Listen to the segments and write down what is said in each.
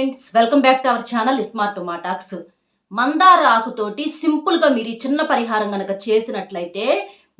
Friends welcome back to our channel smart talks మందార ఆకుతోటి సింపుల్గా మీరు ఈ చిన్న పరిహారం కనుక చేసినట్లయితే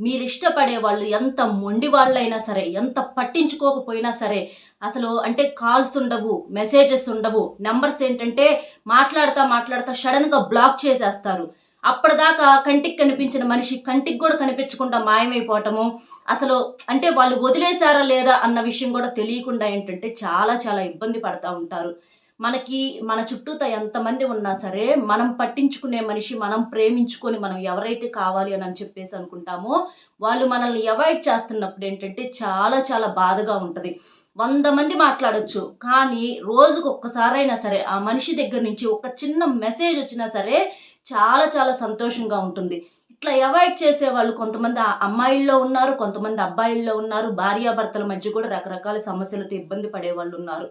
మీరు ఇష్టపడే వాళ్ళు ఎంత మొండి వాళ్ళైనా సరే ఎంత పట్టించుకోకపోయినా సరే అసలు అంటే కాల్స్ ఉండవు మెసేజెస్ ఉండవు నెంబర్స్ ఏంటంటే మాట్లాడతా మాట్లాడతా సడన్గా బ్లాక్ చేసేస్తారు. అప్పటిదాకా కంటికి కనిపించిన మనిషి కంటికి కూడా కనిపించకుండా మాయమైపోవటము అసలు అంటే వాళ్ళు వదిలేశారా లేదా అన్న విషయం కూడా తెలియకుండా ఏంటంటే చాలా చాలా ఇబ్బంది పడతా ఉంటారు. మనకి మన చుట్టూతో ఎంతమంది ఉన్నా సరే మనం పట్టించుకునే మనిషి మనం ప్రేమించుకొని మనం ఎవరైతే కావాలి అని అని చెప్పేసి అనుకుంటామో వాళ్ళు మనల్ని అవాయిడ్ చేస్తున్నప్పుడు ఏంటంటే చాలా చాలా బాధగా ఉంటుంది. వంద మంది మాట్లాడచ్చు కానీ రోజుకు ఒక్కసారైనా సరే ఆ మనిషి దగ్గర నుంచి ఒక చిన్న మెసేజ్ వచ్చినా సరే చాలా చాలా సంతోషంగా ఉంటుంది. ఇట్లా అవాయిడ్ చేసే వాళ్ళు కొంతమంది ఆ అమ్మాయిల్లో ఉన్నారు కొంతమంది అబ్బాయిల్లో ఉన్నారు భార్యాభర్తల మధ్య కూడా రకరకాల సమస్యలతో ఇబ్బంది పడే వాళ్ళు ఉన్నారు.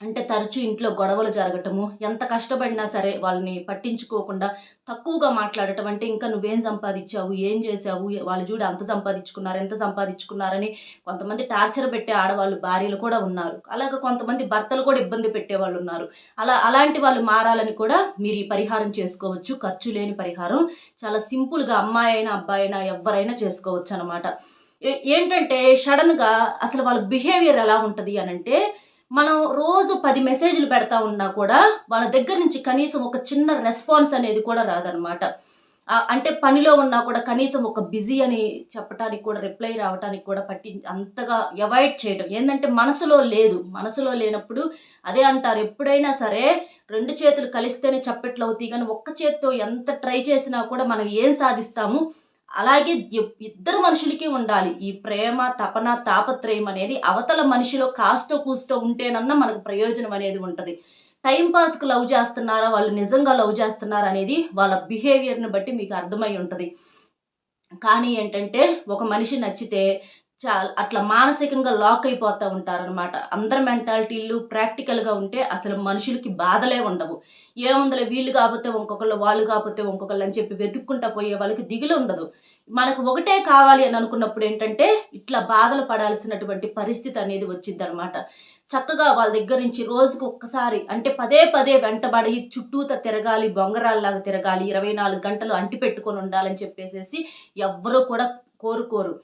అంటే తరచూ ఇంట్లో గొడవలు జరగటము ఎంత కష్టపడినా సరే వాళ్ళని పట్టించుకోకుండా తక్కువగా మాట్లాడటం అంటే ఇంకా నువ్వేం సంపాదించావు ఏం చేసావు వాళ్ళు చూడు అంత సంపాదించుకున్నారు ఎంత సంపాదించుకున్నారని కొంతమంది టార్చర్ పెట్టే ఆడవాళ్ళు భార్యలు కూడా ఉన్నారు. అలాగే కొంతమంది భర్తలు కూడా ఇబ్బంది పెట్టే వాళ్ళు ఉన్నారు. అలా అలాంటి వాళ్ళు మారాలని కూడా మీరు ఈ పరిహారం చేసుకోవచ్చు. ఖర్చు లేని పరిహారం. చాలా సింపుల్గా అమ్మాయి అయినా అబ్బాయి అయినా ఎవరైనా చేసుకోవచ్చు అనమాట ఏంటంటే సడన్గా అసలు వాళ్ళ బిహేవియర్ ఎలా ఉంటుంది అని అంటే మనం రోజు పది మెసేజ్లు పెడతా ఉన్నా కూడా వాళ్ళ దగ్గర నుంచి కనీసం ఒక చిన్న రెస్పాన్స్ అనేది కూడా రాదనమాట అంటే పనిలో ఉన్నా కూడా కనీసం ఒక బిజీ అని చెప్పడానికి కూడా రిప్లై రావడానికి కూడా పట్టి అంతగా అవాయిడ్ చేయడం ఏంటంటే మనసులో లేదు. మనసులో లేనప్పుడు అదే అంటారు. ఎప్పుడైనా సరే రెండు చేతులు కలిస్తేనే చప్పట్లు అవుతాయి. కానీ ఒక్క చేత్తో ఎంత ట్రై చేసినా కూడా మనం ఏం సాధిస్తాము? అలాగే ఇద్దరు మనుషులకి ఉండాలి. ఈ ప్రేమ తపన తాపత్రయం అనేది అవతల మనిషిలో కాస్తో కూస్తో ఉంటేనన్నా మనకు ప్రయోజనం అనేది ఉంటుంది. టైంపాస్కి లవ్ చేస్తున్నారా? వాళ్ళు నిజంగా లవ్ చేస్తున్నారా అనేది వాళ్ళ బిహేవియర్ని బట్టి మీకు అర్థమై ఉంటుంది. కానీ ఏంటంటే ఒక మనిషి నచ్చితే చా అట్లా మానసికంగా లాక్ అయిపోతూ ఉంటారనమాట అందరి మెంటాలిటీలు ప్రాక్టికల్గా ఉంటే అసలు మనుషులకి బాధలే ఉండవు. ఏముందలే వీళ్ళు కాకపోతే ఇంకొకళ్ళు వాళ్ళు కాకపోతే ఇంకొకళ్ళు అని చెప్పి వెతుక్కుంటా పోయే వాళ్ళకి దిగులు ఉండదు. మనకు ఒకటే కావాలి అని అనుకున్నప్పుడు ఏంటంటే ఇట్లా బాధలు పడాల్సినటువంటి పరిస్థితి అనేది వచ్చింది అనమాట చక్కగా వాళ్ళ దగ్గర నుంచి రోజుకు ఒక్కసారి అంటే పదే పదే వెంటబడి చుట్టూత తిరగాలి బొంగరాల్లాగా తిరగాలి ఇరవై నాలుగు గంటలు అంటి పెట్టుకొని ఉండాలని చెప్పేసేసి ఎవ్వరూ కూడా కోరుకోరు.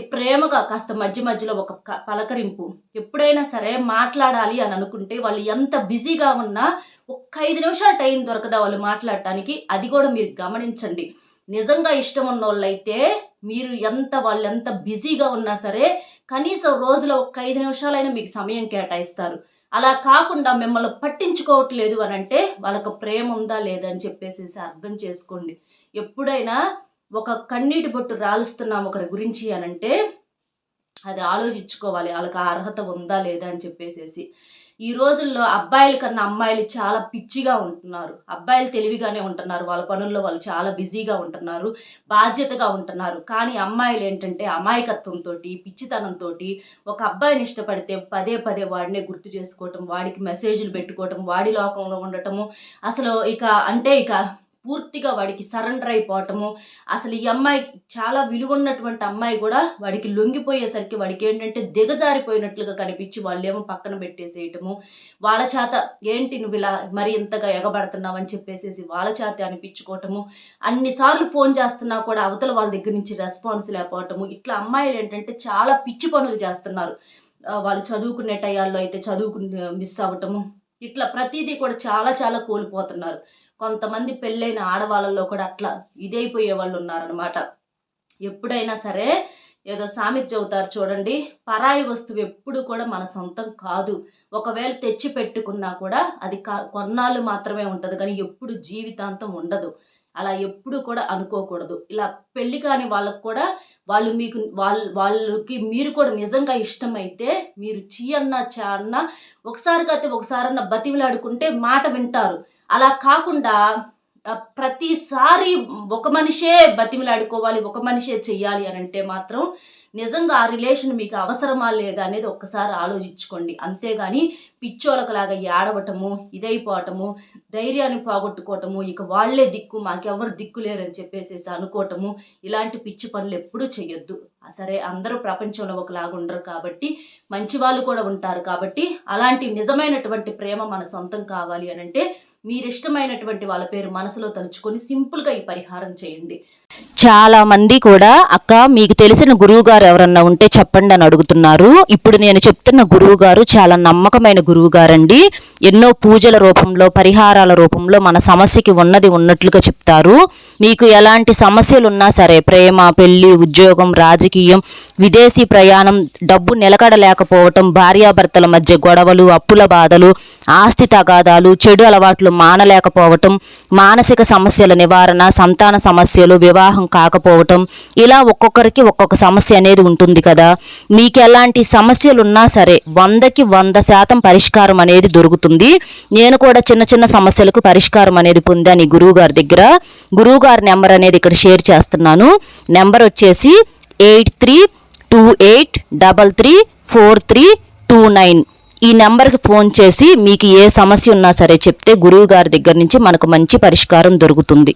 ప్రేమగా కాస్త మధ్య మధ్యలో ఒక క- పలకరింపు. ఎప్పుడైనా సరే మాట్లాడాలి అని అనుకుంటే వాళ్ళు ఎంత బిజీగా ఉన్నా ఒక్క ఐదు నిమిషాలు టైం దొరకదా వాళ్ళు మాట్లాడటానికి. అది కూడా మీరు గమనించండి. నిజంగా ఇష్టం ఉన్న వాళ్ళైతే మీరు ఎంత వాళ్ళు ఎంత బిజీగా ఉన్నా సరే కనీసం రోజులో ఒక్క ఐదు నిమిషాలైనా మీకు సమయం కేటాయిస్తారు. అలా కాకుండా మిమ్మల్ని పట్టించుకోవట్లేదు అని అంటే వాళ్ళకు ప్రేమ ఉందా లేదా అని చెప్పేసి అర్థం చేసుకోండి. ఎప్పుడైనా ఒక కన్నీటి బొట్టు రాలుస్తున్నాం ఒకరి గురించి అని అంటే అది ఆలోచించుకోవాలి. వాళ్ళకి ఆ అర్హత ఉందా లేదా అని చెప్పేసేసి. ఈ రోజుల్లో అబ్బాయిల కన్నా అమ్మాయిలు చాలా పిచ్చిగా ఉంటున్నారు. అబ్బాయిలు తెలివిగానే ఉంటున్నారు. వాళ్ళ పనుల్లో వాళ్ళు చాలా బిజీగా ఉంటున్నారు. బాధ్యతగా ఉంటున్నారు. కానీ అమ్మాయిలు ఏంటంటే అమాయకత్వంతో పిచ్చితనంతో ఒక అబ్బాయిని ఇష్టపడితే పదే పదే వాడినే గుర్తు చేసుకోవటం వాడికి మెసేజ్లు పెట్టుకోవటం వాడి లోకంలో ఉండటము. అసలు ఇక అంటే ఇక పూర్తిగా వాడికి సరెండర్ అయిపోవటము. అసలు ఈ అమ్మాయి చాలా విలువ ఉన్నటువంటి అమ్మాయి కూడా వాడికి లొంగిపోయేసరికి వాడికి ఏంటంటే దిగజారిపోయినట్లుగా కనిపించి వాళ్ళేమో పక్కన పెట్టేసేయటము. వాళ్ళ చేత ఏంటి నువ్వు ఇలా మరి ఇంతగా ఎగబడుతున్నావు అని చెప్పేసేసి వాళ్ళ చేత అనిపించుకోవటము. అన్నిసార్లు ఫోన్ చేస్తున్నా కూడా అవతల వాళ్ళ దగ్గర నుంచి రెస్పాన్స్ లేకపోవటము. ఇట్లా అమ్మాయిలు ఏంటంటే చాలా పిచ్చి పనులు చేస్తున్నారు. వాళ్ళు చదువుకునే టయాల్లో అయితే చదువుకు మిస్ అవ్వటము. ఇట్లా ప్రతిదీ కూడా చాలా చాలా కోల్పోతున్నారు. కొంతమంది పెళ్ళైన ఆడవాళ్ళలో కూడా అట్లా ఇదైపోయే వాళ్ళు ఉన్నారనమాట ఎప్పుడైనా సరే ఏదో సామెత చెబుతారు చూడండి పరాయి వస్తువు ఎప్పుడు కూడా మన సొంతం కాదు. ఒకవేళ తెచ్చి పెట్టుకున్నా కూడా అది కా- కొన్నాళ్ళు మాత్రమే ఉంటుంది కానీ ఎప్పుడు జీవితాంతం ఉండదు. అలా ఎప్పుడు కూడా అనుకోకూడదు. ఇలా పెళ్ళి కాని వాళ్ళకు కూడా వాళ్ళు మీకు వాళ్ళ వాళ్ళకి మీరు కూడా నిజంగా ఇష్టమైతే మీరు చీ అన్నా చా అన్నా ఒకసారి కాతే ఒకసారన్నా బతివిలాడుకుంటే మాట వింటారు. అలా కాకుండా ప్రతిసారి ఒక మనిషే బతిమిలాడుకోవాలి ఒక మనిషే చెయ్యాలి అని అంటే మాత్రం నిజంగా ఆ రిలేషన్ మీకు అవసరమా లేదా అనేది ఒక్కసారి ఆలోచించుకోండి. అంతేగాని పిచ్చోళ్ళకలాగా ఏడవటము ఇదైపోవటము ధైర్యాన్ని పోగొట్టుకోవటము ఇక వాళ్ళే దిక్కు మాకెవరు దిక్కు లేరని చెప్పేసేసి అనుకోవటము ఇలాంటి పిచ్చి పనులు ఎప్పుడూ చేయొద్దు సరే అందరూ ప్రపంచంలో ఒకలాగా ఉండరు కాబట్టి మంచి వాళ్ళు కూడా ఉంటారు కాబట్టి అలాంటి నిజమైనటువంటి ప్రేమ మన సొంతం కావాలి అని అంటే మీరు ఇష్టమైనటువంటి వాళ్ళ పేరు మనసులో తలుచుకొని సింపుల్గా ఈ పరిహారం చేయండి. చాలా మంది కూడా అక్క మీకు తెలిసిన గురువు గారు ఎవరన్నా ఉంటే చెప్పండి అని అడుగుతున్నారు. ఇప్పుడు నేను చెప్తున్న గురువు గారు చాలా నమ్మకమైన గురువు గారండి ఎన్నో పూజల రూపంలో పరిహారాల రూపంలో మన సమస్యకి ఉన్నది ఉన్నట్లుగా చెప్తారు. మీకు ఎలాంటి సమస్యలు ఉన్నా సరే ప్రేమ పెళ్ళి ఉద్యోగం రాజకీయం విదేశీ ప్రయాణం డబ్బు నిలకడలేకపోవటం భార్యాభర్తల మధ్య గొడవలు అప్పుల బాధలు ఆస్తి తగాదాలు చెడు అలవాట్లు మానలేకపోవటం మానసిక సమస్యల నివారణ సంతాన సమస్యలు వివాహం కాకపోవటం ఇలా ఒక్కొక్కరికి ఒక్కొక్క సమస్య అనేది ఉంటుంది కదా. మీకు ఎలాంటి సమస్యలు ఉన్నా సరే వందకి వంద శాతం పరిష్కారం అనేది దొరుకుతుంది. నేను కూడా చిన్న చిన్న సమస్యలకు పరిష్కారం అనేది పొందాను ఈ గురువు గారి దగ్గర. గురువు గారి నెంబర్ అనేది ఇక్కడ షేర్ చేస్తున్నాను. నెంబర్ వచ్చేసి eight three two eight double three four three two nine. ఈ నెంబర్కి ఫోన్ చేసి మీకు ఏ సమస్య ఉన్నా సరే చెప్తే గురువు గారి దగ్గర నుంచి మనకు మంచి పరిష్కారం దొరుకుతుంది.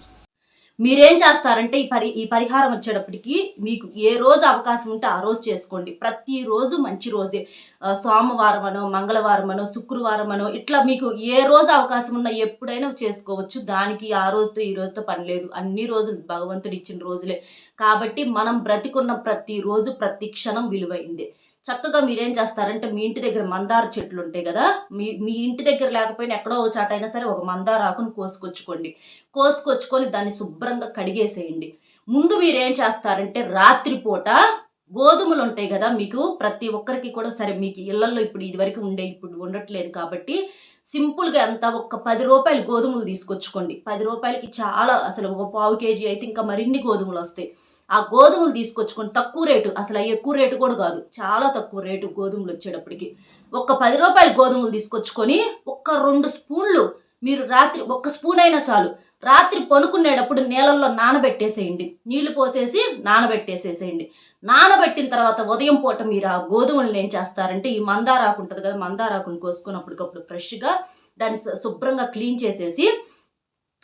మీరేం చేస్తారంటే ఈ పరి ఈ పరిహారం వచ్చేటప్పటికి మీకు ఏ రోజు అవకాశం ఉంటే ఆ రోజు చేసుకోండి. ప్రతిరోజు మంచి రోజే. సోమవారం అనో మంగళవారం అనో శుక్రవారం అనో ఇట్లా మీకు ఏ రోజు అవకాశం ఉన్నా ఎప్పుడైనా చేసుకోవచ్చు. దానికి ఆ రోజుతో ఈ రోజుతో పని లేదు. అన్ని రోజులు భగవంతుడు ఇచ్చిన రోజులే. కాబట్టి మనం బ్రతికున్న ప్రతి రోజు ప్రతి క్షణం విలువైంది. చక్కగా మీరేం చేస్తారంటే మీ ఇంటి దగ్గర మందార చెట్లు ఉంటాయి కదా మీ మీ ఇంటి దగ్గర లేకపోయినా ఎక్కడో ఒక చాట అయినా సరే ఒక మందార ఆకును కోసుకొచ్చుకోండి. కోసుకొచ్చుకొని దాన్ని శుభ్రంగా కడిగేసేయండి. ముందు మీరేం చేస్తారంటే రాత్రిపూట గోధుమలు ఉంటాయి కదా మీకు ప్రతి ఒక్కరికి కూడా సరే మీకు ఇళ్ళలో ఇప్పుడు ఇది వరకు ఉండే ఇప్పుడు ఉండట్లేదు కాబట్టి సింపుల్గా ఎంత ఒక్క పది రూపాయలు గోధుమలు తీసుకొచ్చుకోండి. పది రూపాయలకి చాలా అసలు ఒక పావు కేజీ అయితే ఇంకా మరిన్ని గోధుమలు వస్తాయి. ఆ గోధుమలు తీసుకొచ్చుకొని తక్కువ రేటు అసలు ఎక్కువ రేటు కూడా కాదు. చాలా తక్కువ రేటు గోధుమలు వచ్చేటప్పటికి. ఒక్క పది రూపాయల గోధుమలు తీసుకొచ్చుకొని ఒక్క రెండు స్పూన్లు మీరు రాత్రి ఒక్క స్పూన్ అయినా చాలు రాత్రి పనుకునేటప్పుడు నీళ్ళల్లో నానబెట్టేసేయండి. నీళ్ళు పోసేసి నానబెట్టేసేసేయండి. నానబెట్టిన తర్వాత ఉదయం పూట మీరు ఆ గోధుమలను ఏం చేస్తారంటే ఈ మందారాకు ఉంటుంది కదా మందారాకును కోసుకొని అప్పటికప్పుడు ఫ్రెష్గా దాన్ని శుభ్రంగా క్లీన్ చేసేసి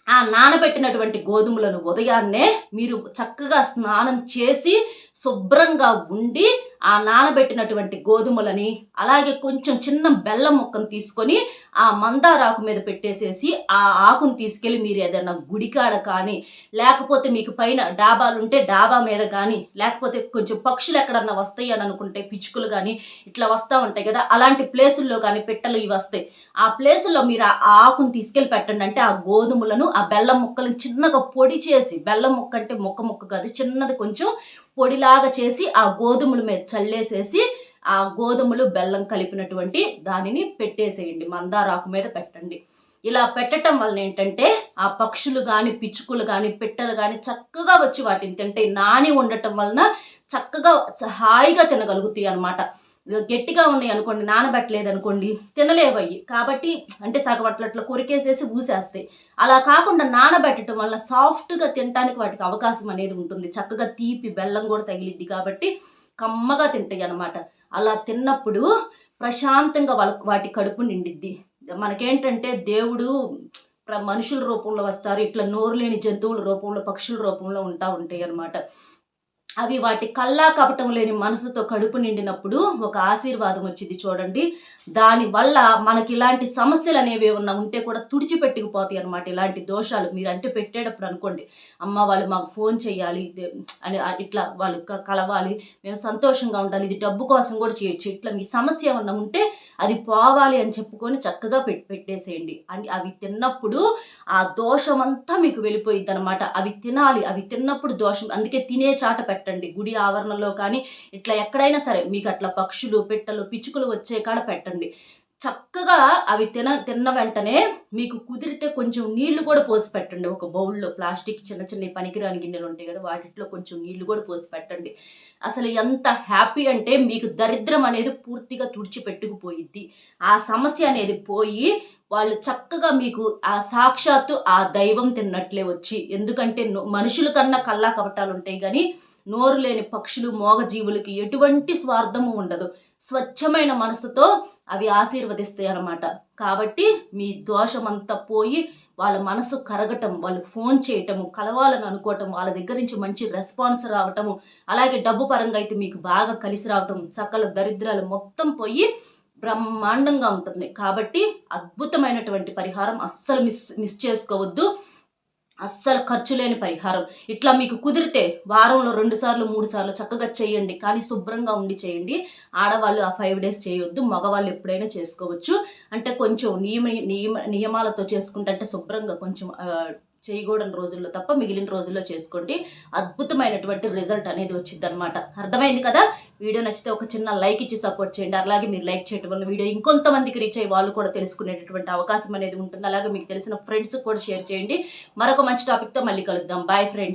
ఆ నానబెట్టినటువంటి గోధుమలను ఉదయాన్నే మీరు చక్కగా స్నానం చేసి శుభ్రంగా ఉండి ఆ నానబెట్టినటువంటి గోధుమలని అలాగే కొంచెం చిన్న బెల్లం ముక్కను తీసుకొని ఆ మందారాకు మీద పెట్టేసేసి ఆ ఆకును తీసుకెళ్ళి మీరు ఏదైనా గుడికాడ కానీ లేకపోతే మీకు పైన డాబాలు ఉంటే డాబా మీద కానీ లేకపోతే కొంచెం పక్షులు ఎక్కడన్నా వస్తాయి అని అనుకుంటే పిచ్చుకలు కానీ ఇట్లా వస్తూ ఉంటాయి కదా అలాంటి ప్లేసుల్లో కానీ పెట్టలు ఇవి వస్తాయి. ఆ ప్లేసుల్లో మీరు ఆ ఆకును తీసుకెళ్ళి పెట్టండి అంటే ఆ గోధుమలను ఆ బెల్లం ముక్కలను చిన్నగా పొడి చేసి బెల్లం ముక్క అంటే ముక్క ముక్క కాదు చిన్నది కొంచెం పొడిలాగా చేసి ఆ గోధుమల మీద చల్లేసేసి ఆ గోధుమలు బెల్లం కలిపినటువంటి దానిని పెట్టేసేయండి మందారాకు మీద పెట్టండి. ఇలా పెట్టడం వలన ఏంటంటే ఆ పక్షులు కానీ పిచ్చుకలు కానీ పిట్టలు కానీ చక్కగా వచ్చి వాటిని తింటాయి. నాని ఉండటం వలన చక్కగా హాయిగా తినగలుగుతాయి అన్నమాట. గట్టిగా ఉన్నాయి అనుకోండి నానబెట్టలేదు అనుకోండి తినలేవు అవి కాబట్టి అంటే సగం అట్లా అట్లా కొరికేసేసి ఊసేస్తాయి. అలా కాకుండా నానబెట్టడం వల్ల సాఫ్ట్గా తినడానికి వాటికి అవకాశం అనేది ఉంటుంది. చక్కగా తీపి బెల్లం కూడా తగిలిద్ది కాబట్టి కమ్మగా తింటాయి అన్నమాట. అలా తిన్నప్పుడు ప్రశాంతంగా వాళ్ళ వాటి కడుపు నిండిద్ది. మనకేంటంటే దేవుడు మనుషుల రూపంలో వస్తారు. ఇట్లా నోరు లేని జంతువుల రూపంలో పక్షుల రూపంలో ఉంటా ఉంటాయి అన్నమాట. అవి వాటి కల్లా కపటం లేని మనసుతో కడుపు నిండినప్పుడు ఒక ఆశీర్వాదం వచ్చింది చూడండి. దానివల్ల మనకి ఇలాంటి సమస్యలు అనేవి ఏమన్నా ఉంటే కూడా తుడిచిపెట్టుకుపోతాయి అనమాట ఇలాంటి దోషాలు మీరు అంటే పెట్టేటప్పుడు అనుకోండి. అమ్మ వాళ్ళు మాకు ఫోన్ చేయాలి అని ఇట్లా వాళ్ళు కలవాలి మేము సంతోషంగా ఉండాలి ఇది డబ్బు కోసం కూడా చేయొచ్చు. ఇట్లా మీ సమస్య ఏమన్నా ఉంటే అది పోవాలి అని చెప్పుకొని చక్కగా పెట్ పెట్టేసేయండి. అని అవి తిన్నప్పుడు ఆ దోషమంతా మీకు వెళ్ళిపోయిద్ది అనమాట అవి తినాలి అవి తిన్నప్పుడు దోషం అందుకే తినే చాట పెట్టండి. గుడి ఆవరణలో కానీ ఇట్లా ఎక్కడైనా సరే మీకు అట్లా పక్షులు పెట్టలు పిచ్చుకలు వచ్చే కాడ పెట్టండి. చక్కగా అవి తిన తిన్న వెంటనే మీకు కుదిరితే కొంచెం నీళ్ళు కూడా పోసి పెట్టండి. ఒక బౌల్లో ప్లాస్టిక్ చిన్న చిన్న పనికిరాని గిన్నెలు ఉంటాయి కదా వాటిలో కొంచెం నీళ్ళు కూడా పోసి పెట్టండి. అసలు ఎంత హ్యాపీ అంటే మీకు దరిద్రం అనేది పూర్తిగా తుడిచిపెట్టుకుపోయిద్ది ఆ సమస్య అనేది పోయి వాళ్ళు చక్కగా మీకు ఆ సాక్షాత్తు ఆ దైవం తిన్నట్లే వచ్చి ఎందుకంటే మనుషుల కన్నా కల్లా కపటాలు ఉంటాయి కానీ నోరు లేని పక్షులు మోగజీవులకి ఎటువంటి స్వార్థము ఉండదు. స్వచ్ఛమైన మనసుతో అవి ఆశీర్వదిస్తాయి అన్నమాట కాబట్టి మీ దోషమంతా పోయి వాళ్ళ మనసు కరగటం వాళ్ళు ఫోన్ చేయటము కలవాలని అనుకోవటం వాళ్ళ దగ్గర నుంచి మంచి రెస్పాన్స్ రావటము అలాగే డబ్బు పరంగా అయితే మీకు బాగా కలిసి రావటం సకల దరిద్రాలు మొత్తం పోయి బ్రహ్మాండంగా ఉంటుంది. కాబట్టి అద్భుతమైనటువంటి పరిహారం అస్సలు మిస్ మిస్ చేసుకోవద్దు. అస్సలు ఖర్చు లేని పరిహారం. ఇట్లా మీకు కుదిరితే వారంలో రెండు సార్లు మూడు సార్లు చక్కగా చేయండి. కానీ శుభ్రంగా ఉండి చేయండి. ఆడవాళ్ళు ఆ ఫైవ్ డేస్ చేయొద్దు. మగవాళ్ళు ఎప్పుడైనా చేసుకోవచ్చు. అంటే కొంచెం నియమ నియమ నియమాలతో చేసుకుంటే అంటే శుభ్రంగా కొంచెం చేయకూడని రోజుల్లో తప్ప మిగిలిన రోజుల్లో చేసుకోండి అద్భుతమైనటువంటి రిజల్ట్ అనేది వచ్చింది అనమాట అర్థమైంది కదా? వీడియో నచ్చితే ఒక చిన్న లైక్ ఇచ్చి సపోర్ట్ చేయండి. అలాగే మీరు లైక్ చేయడం వల్ల వీడియో ఇంకొంతమందికి రీచ్ అయ్యి వాళ్ళు కూడా తెలుసుకునేటటువంటి అవకాశం అనేది ఉంటుంది. అలాగే మీకు తెలిసిన ఫ్రెండ్స్ కూడా షేర్ చేయండి. మరొక మంచి టాపిక్తో మళ్ళీ కలుద్దాం. Bye friends